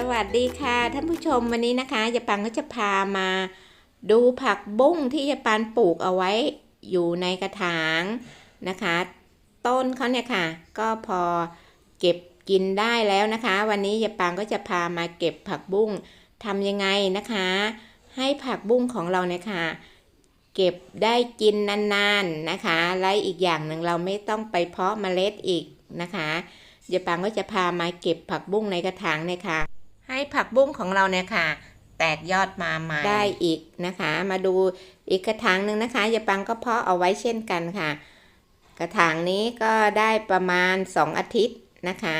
สวัสดีค่ะท่านผู้ชมวันนี้นะคะยายปังก็จะพามาดูผักบุ้งที่ยายปันปลูกเอาไว้อยู่ในกระถางนะคะ ต้นเขาเนี่ยค่ะ ก็พอเก็บกินได้แล้วนะคะ วันนี้ยายปังก็จะพามาเก็บผักบุ้งทำยังไงนะคะ ให้ผักบุ้งของเราเนี่ยค่ะ เก็บได้กินนานๆนะคะ และอีกอย่างหนึ่งเราไม่ต้องไปเพาะเมล็ดอีกนะคะยายปังก็จะพามาเก็บผักบุ้งในกระถางเนี่ยค่ะ ให้ผักบุ้งของเราเนี่ยค่ะ แตกยอดมาใหม่ได้อีกนะคะ มาดูอีกกระถางหนึ่งนะคะยายปังก็เพาะเอาไว้เช่นกันค่ะ กระถางนี้ก็ได้ประมาณ 2 อาทิตย์นะคะ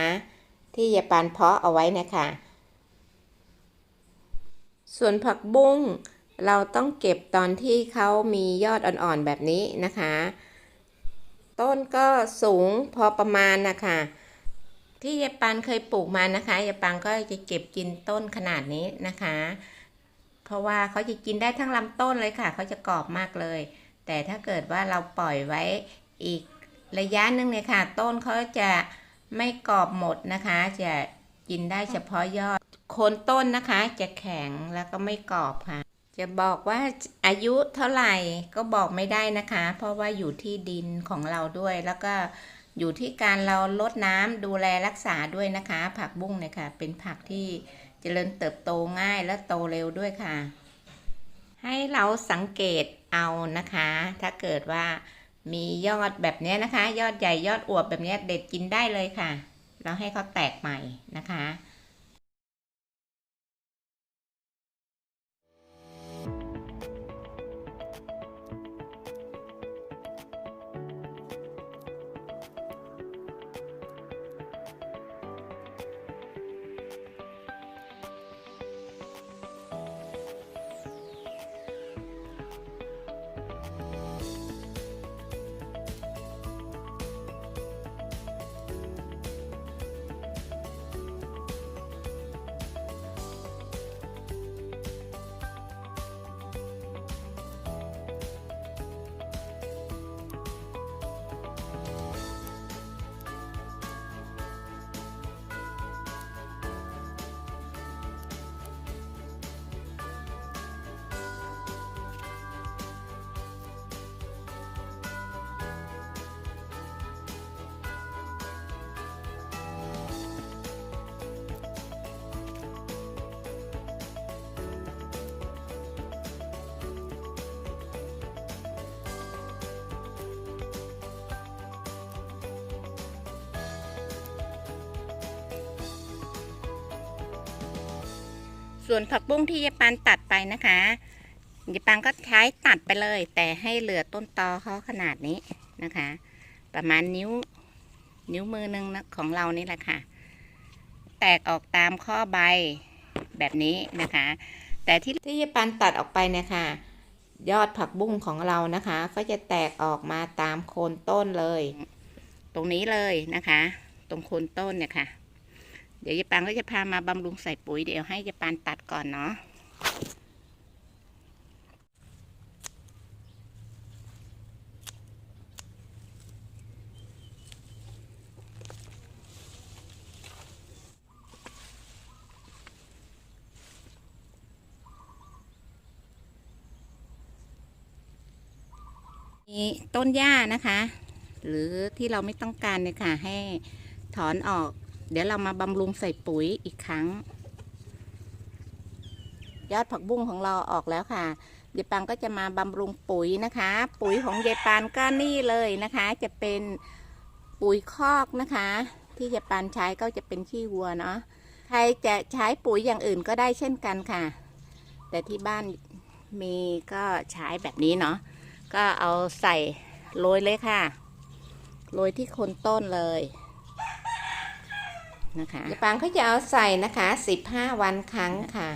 ที่ยายปันเพาะเอาไว้นะคะส่วนผักบุ้งเราต้องเก็บตอนที่เขามียอดอ่อนๆแบบนี้นะคะ ต้นก็สูงพอประมาณนะคะ ที่ยายปันเคยปลูกมานะคะยายปันก็จะเก็บกินต้นขนาดนี้นะคะ เพราะว่าเขาจะกินได้ทั้งลำต้นเลยค่ะเขาจะกรอบมากเลย แต่ถ้าเกิดว่าเราปล่อยไว้อีกระยะหนึงเนี่ยค่ะ ต้นเขาจะไม่กรอบหมดนะคะ จะกินได้เฉพาะยอดโคนต้นนะคะ จะแข็งแล้วก็ไม่กรอบค่ะ จะบอกว่าอายุเท่าไหร่ก็บอกไม่ได้นะคะ เพราะว่าอยู่ที่ดินของเราด้วยแล้วก็ อยู่ที่การเราลดน้ำดูแลรักษาด้วยนะคะ ผักบุ้งเนี่ยค่ะ เป็นผักที่เจริญเติบโตง่ายและโตเร็วด้วยค่ะ ให้เราสังเกตเอานะคะ ถ้าเกิดว่ามียอดแบบนี้นะคะ ยอดใหญ่ยอดอวบแบบนี้เด็ดกินได้เลยค่ะแล้วให้เขาแตกใหม่นะคะ ส่วนผักบุ้งที่ยายปันตัดไปนะคะยายปันก็ใช้ตัดไปเลย แต่ให้เหลือต้นตอเขาขนาดนี้นะคะ ประมาณนิ้วนิ้วมือหนึงนะของเรานี่แหละค่ะ แตกออกตามข้อใบแบบนี้นะคะ แต่ที่ที่ยายปันตัดออกไปเนี่ยค่ะยอดผักบุ้งของเรานะคะ ก็จะแตกออกมาตามโคนต้นเลย ตรงนี้เลยนะคะ ตรงโคนต้นเนี่ยค่ะ ดี๋ยวยายปานก็จะพามาบำรุงใส่ปุ๋ยเดี๋ยวให้ยายปานตัดก่อนเนาะีต้นหญ้านะคะ หรือที่เราไม่ต้องการเนี่ยค่ะ ให้ถอนออก เดี๋ยวเรามาบำรุงใส่ปุ๋ยอีกครั้ง ยอดผักบุ้งของเราออกแล้วค่ะยายปานก็จะมาบำรุงปุ๋ยนะคะ ปุ๋ยของยายปานก็นี่เลยนะคะ จะเป็นปุ๋ยคอกนะคะ ที่ยายปานใช้ก็จะเป็นขี้วัวเนาะใครจะใช้ปุ๋ยอย่างอื่นก็ได้เช่นกันค่ะ แต่ที่บ้านมีก็ใช้แบบนี้เนาะก็เอาใส่โรยเลยค่ะโรยที่โคนต้นเลย นะคะยายปังเขาจะเอาใส่นะคะ 15 วันครั้งค่ะ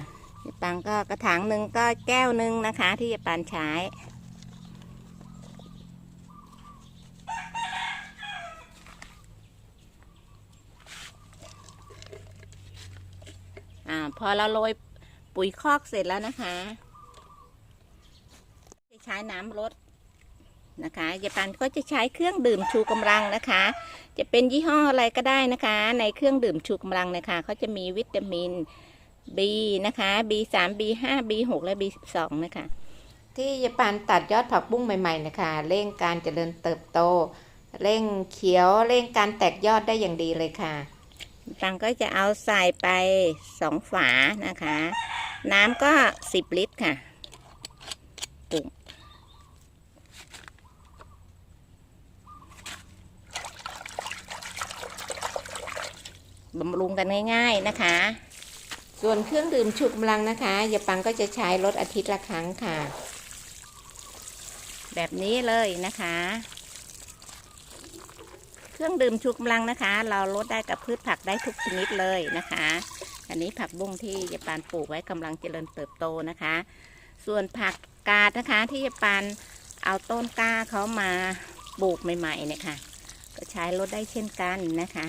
ยายปังก็กระถางหนึ่งก็แก้วหนึ่งนะคะ ที่ยายปันใช้อ่าพอเราโรยปุ๋ยคอกเสร็จแล้วนะคะจะใช้น้ำลดนะคะยายปันก็จะใช้เครื่องดื่มชูกำลังนะคะ จะเป็นยี่ห้ออะไรก็ได้นะคะ ในเครื่องดื่มชูกำลังนะคะเขาจะมีวิตามิน B นะคะ B 3 B 5 B 6 และ B 12 นะคะ ที่ยายปานตัดยอดผักบุ้งใหม่ ๆ นะคะ เร่งการเจริญเติบโต เร่งเขียว เร่งการแตกยอดได้อย่างดีเลยค่ะตังก็จะเอาใส่ไปสองฝานะคะ น้ำก็10ลิตรค่ะปุ่ม บำรุงกันง่ายๆนะคะ ส่วนเครื่องดื่มชูกำลังนะคะยายปังก็จะใช้ลดอาทิตย์ละครั้งค่ะ แบบนี้เลยนะคะ เครื่องดื่มชูกำลังนะคะ เราลดได้กับพืชผักได้ทุกชนิดเลยนะคะ อันนี้ผักบุ้งที่ยายปานปลูกไว้กำลังเจริญเติบโตนะคะ ส่วนผักกาดนะคะที่ยายปานเอาต้นกล้าเขามาปลูกใหม่ๆเนี่ยค่ะ ก็ใช้ลดได้เช่นกันนะคะ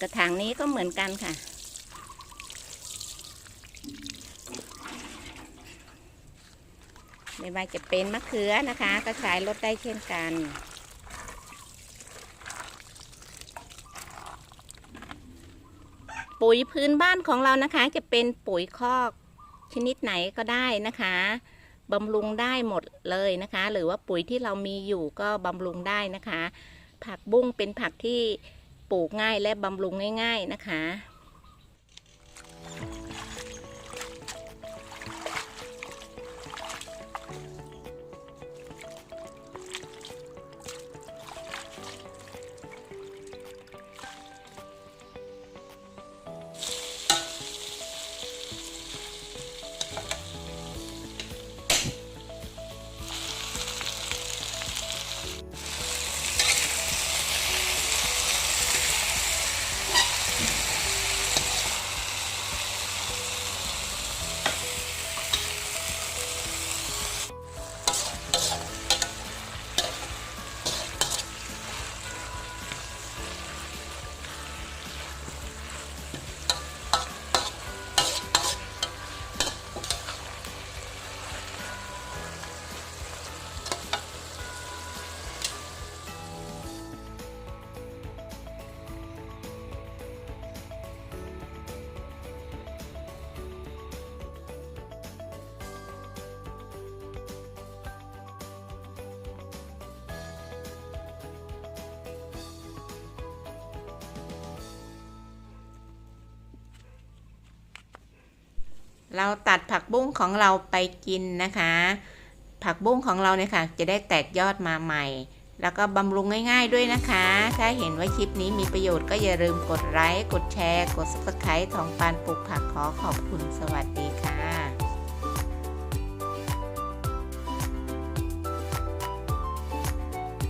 กระถางนี้ก็เหมือนกันค่ะ ไม่ว่าจะเป็นมะเขือนะคะ ก็ใช้ลดได้เช่นกันปุ๋ยพื้นบ้านของเรานะคะ จะเป็นปุ๋ยคอกชนิดไหนก็ได้นะคะบำรุงได้หมดเลยนะคะ หรือว่าปุ๋ยที่เรามีอยู่ก็บำรุงได้นะคะ ผักบุ้งเป็นผักที่ ปลูกง่ายและบำรุงง่าย ๆนะคะ เราตัดผักบุ้งของเราไปกินนะคะ ผักบุ้งของเราเนี่ยค่ะ จะได้แตกยอดมาใหม่ แล้วก็บำรุงง่าย ๆด้วยนะคะ ถ้าเห็นว่าคลิปนี้มีประโยชน์ก็อย่าลืมกดไลค์ กดแชร์ กด subscribe ทองปานปลูกผักขอขอบคุณสวัสดีค่ะ